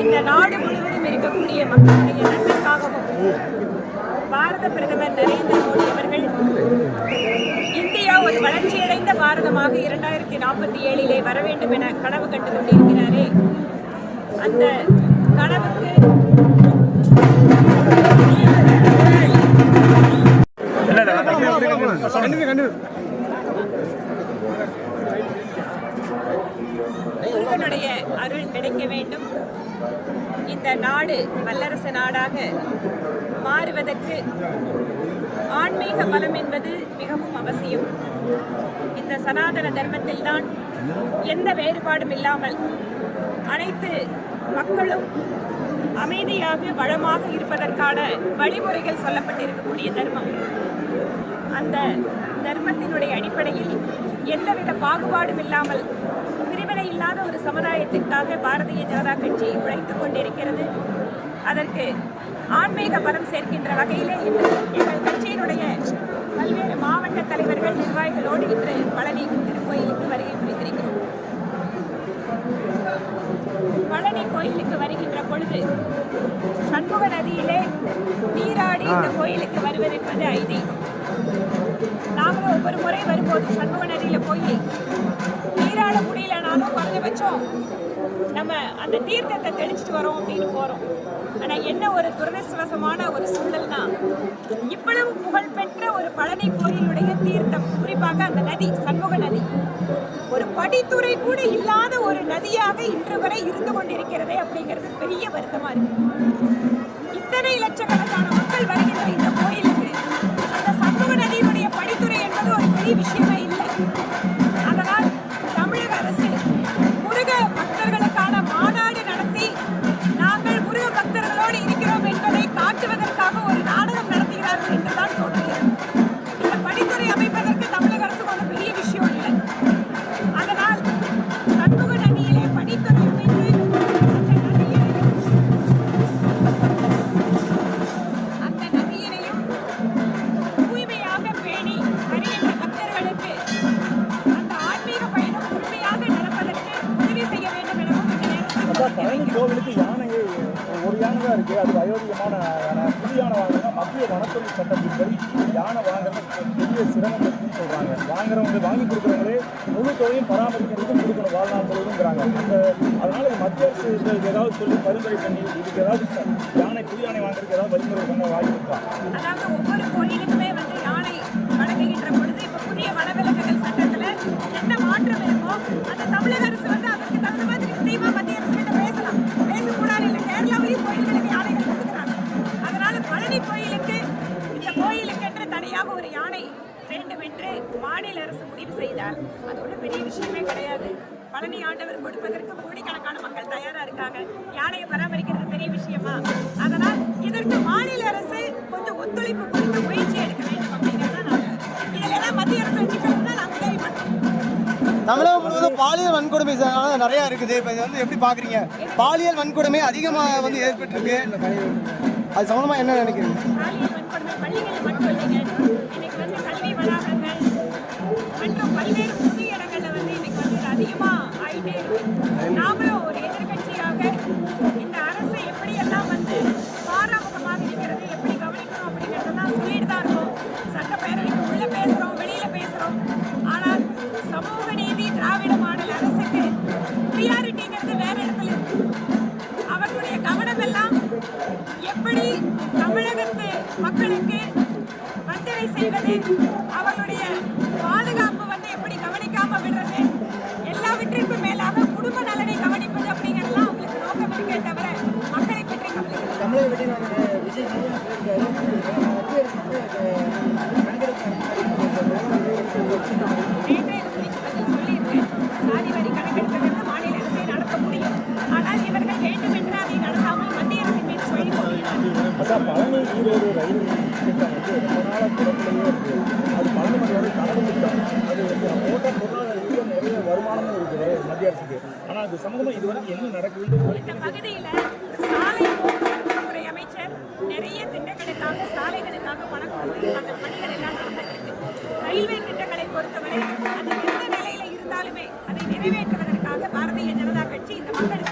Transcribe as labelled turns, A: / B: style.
A: இந்த நாடு முழுவதும் இருக்கக்கூடிய மக்களுடைய நன்மைக்காகவும் பாரத பிரதமர் நரேந்திர மோடி அவர்கள் இந்தியா ஒரு வளர்ச்சியடைந்த பாரதமாக இரண்டாயிரத்தி நாற்பத்தி ஏழிலே வர வேண்டும் என கனவு கண்டு கொண்டிருக்கிறாரே. அந்த கனவுக்கு வேண்டும். இந்த நாடு வல்லரசு நாடாக மாறுவதற்கு ஆன்மீக பலம் என்பது மிகவும் அவசியம். இந்த சனாதன தர்மத்தில்தான் எந்த வேறுபாடும் இல்லாமல் அனைத்து மக்களும் அமைதியாக வளமாக இருப்பதற்கான வழிமுறைகள் சொல்லப்பட்டிருக்கக்கூடிய தர்மம். அந்த தர்மத்தினுடைய அடிப்படையில் எந்தவித பாகுபாடும் இல்லாமல் பிரிவினை இல்லாத ஒரு சமுதாயத்திற்காக பாரதிய ஜனதா கட்சி உழைத்துக் கொண்டிருக்கிறது. அதற்கு ஆன்மீக பலம் சேர்க்கின்ற வகையிலே இன்று எங்கள் கட்சியினுடைய பல்வேறு மாவட்ட தலைவர்கள் நிர்வாகிகளோடு இன்று பழனி திருக்கோயிலுக்கு வருகை புரிந்திருக்கிறோம். பழனி கோயிலுக்கு வருகின்ற பொழுது சண்முக நதியிலே நீராடி இந்த கோயிலுக்கு வருவதென்பது ஐதீகம். நாங்களும் ஒவ்வொரு முறை வரும்போது சண்முக நதியில போய் நீராட நம்ம அந்த தீர்த்தத்தை தெளிச்சிட்டு வரோம் அப்படின்னு போறோம். ஆனா என்ன ஒரு துரதிருஷ்டவசமான ஒரு சூழல்னா இவ்வளவு புகழ்பெற்ற ஒரு பழனி கோயிலுடைய தீர்த்தம் குறிப்பாக அந்த நதி சண்முக நதி. ஒரு படித்துறை கூட இல்லாத ஒரு நதியாக இன்று வரை இருந்து கொண்டிருக்கிறதே அப்படிங்கிறது பெரிய வருத்தமா இருக்கு. இத்தனை லட்சக்கணக்கான மக்கள்
B: வருகை பழனி கோவிலுக்கு யானையே ஒரு யானை தான் இருக்கு. அது வயோதிகமான யானை. புது யானை வாங்கினா மத்திய வனத்துறை சட்டத்தின்படி யானை வாங்குறது பெரிய சிரமம் இருக்குன்னு சொல்றாங்க. வாங்குறவங்க வாங்கி கொடுக்குறவங்களே முழு தொகையும் பராமரிக்கிறதுக்கும் கொடுக்கணும் வாழ்நாள் முழுவதுங்கிறாங்க அந்த அதனால இது மத்திய அரசு ஏதாவது சொல்லி பரிந்துரை பண்ணி இதுக்கு ஏதாவது ச- யானை புது யானை வாங்குறதுக்கு ஏதாவது வழிமுறை பண்ண வாங்கி இருக்கா?
A: ஒவ்வொரு கோயிலுக்குமே அரசு முடிவு செய்தால் அது ஒன்றும் பெரிய விஷயமே கிடையாது. பழனி ஆண்டவர் கொடுப்பதற்கு கோடிக்கணக்கான மக்கள் தயாரா இருக்காங்க. யானையை பராமரிக்கிறது பெரிய விஷயமா? அதனால் இதற்கு மாநில அரசு கொஞ்சம் ஒத்துழைப்பு கொடுத்து முயற்சி எடுக்க வேண்டும் அப்படிங்கிறத நான் இதுல எல்லாம் மத்திய அரசு வச்சுக்கிறதுனா உதவி
C: தமிழகம் முழுவதும் பாலியல் வன்கொடுமை நிறைய இருக்குது. இப்போ இது வந்து எப்படி பார்க்குறீங்க? பாலியல் வன்கொடுமை அதிகமாக வந்து ஏற்பட்டிருக்கு. அது சம்மந்தமாக என்ன நினைக்கிறீங்க?
A: பல்வேறு பொது இடங்கள்ல வந்து இன்னைக்கு வந்து அதிகமாக அதிகமா ஆயிட்டே இருக்கு. நாமளும் ஒரு எதிர்கட்சியாக இந்த அரசு எப்படியெல்லாம் வந்து பாராமுகமாக இருக்கிறது எப்படி கவனிக்கணும் அப்படிங்கிறதெல்லாம் சொல்லிட்டு தான் இருக்கோம். சட்டப்பேரவைக்கு உள்ள பேசுறோம் வெளியில பேசுறோம். ஆனால் சமூக நீதி திராவிட மாடல் அரசுக்கு ப்ரியாரிட்டிங்கிறது வேற இடத்துல இருக்கு. அவர்களுடைய கவனம் எல்லாம் எப்படி தமிழகத்து மக்களுக்கு வஞ்சனை செய்வது அவர்களுடைய பாதுகாப்பு வந்து எப்படி கவனிக்காம விடுறது? எல்லாவற்றிற்கும் மேலாக குடும்ப நலனை கவனிப்பது அப்படிங்கிறதுலாம் அவங்களுக்கு நோக்கம் இருக்கே தவிர மக்களை பற்றி சாதி வரி கணக்கெடுப்பதற்கு மாநில அரசை நடத்த முடியும். ஆனால் இவர்கள் வேண்டுமென்று அதை நடத்தாமல் மத்திய அரசின் மீது சொல்லி
B: அதான் பழனி ஈரோடு ரயில் திட்டம் வந்து ரொம்ப நாளாக தொடர்பிலேயே இருக்கு அது பழனி மக்களோட கனவு திட்டம் அது போட்ட பொருளாதார ரீதியாக நிறைய வருமானமும் இருக்குது மத்திய அரசுக்கு. ஆனால் அது சம்மந்தமாக இதுவரைக்கும் என்ன வரைக்கும்
A: போக்குவரத்துறை அமைச்சர் நிறைய திட்டங்களுக்காக சாலைகளுக்காக பணம் கொடுத்து அந்த பணிகள் எல்லாம் நடந்துட்டு இருக்கு. ரயில்வே திட்டங்களை பொறுத்தவரை அது எந்த நிலையில இருந்தாலுமே அதை நிறைவேற்றுவதற்காக பாரதிய ஜனதா கட்சி இந்த மக்களுக்கு